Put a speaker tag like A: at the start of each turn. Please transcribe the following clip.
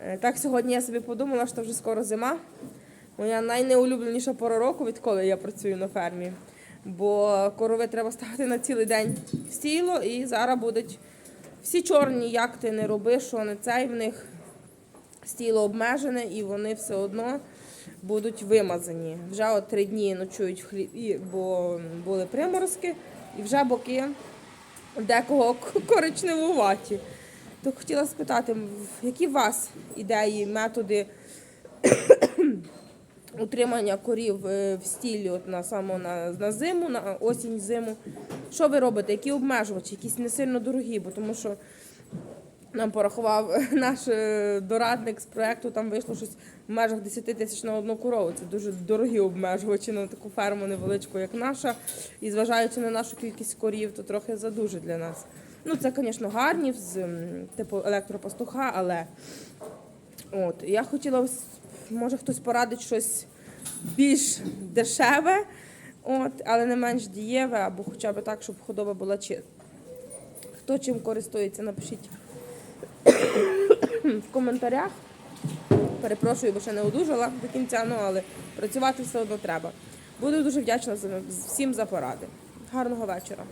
A: Е, Так сьогодні я собі подумала, що вже скоро зима. Моя найнеулюбленіша пора року, відколи я працюю на фермі. Бо корови треба ставити на цілий день в стіло, і зараз будуть всі чорні, як ти не роби, що не цей в них стіло обмежене, і вони все одно будуть вимазані. Вже от три дні ночують в хліві, бо були приморозки, і вже боки декого коричневуваті. То хотіла спитати, які у вас ідеї, методи утримання корів е, в стілі от на само на, на зиму, на осінь, зиму. Що ви робите? Які обмежувачі? Якісь не сильно дорогі, бо тому що нам порахував наш е, дорадник з проекту, там вийшло щось в межах 10 тисяч на одну корову. Це дуже дорогі обмежувачі на таку ферму невеличку, як наша. І зважаючи на нашу кількість корів, то трохи задуже для нас. Ну, це, звісно, гарні, з типу електропастуха, але от, я хотіла, може хтось порадить щось більш дешеве, от, але не менш дієве, або хоча б так, щоб худоба була чиста. Хто чим користується, напишіть в коментарях. Перепрошую, бо ще не одужала до кінця, ну але працювати все одно треба. Буду дуже вдячна всім за поради. Гарного вечора.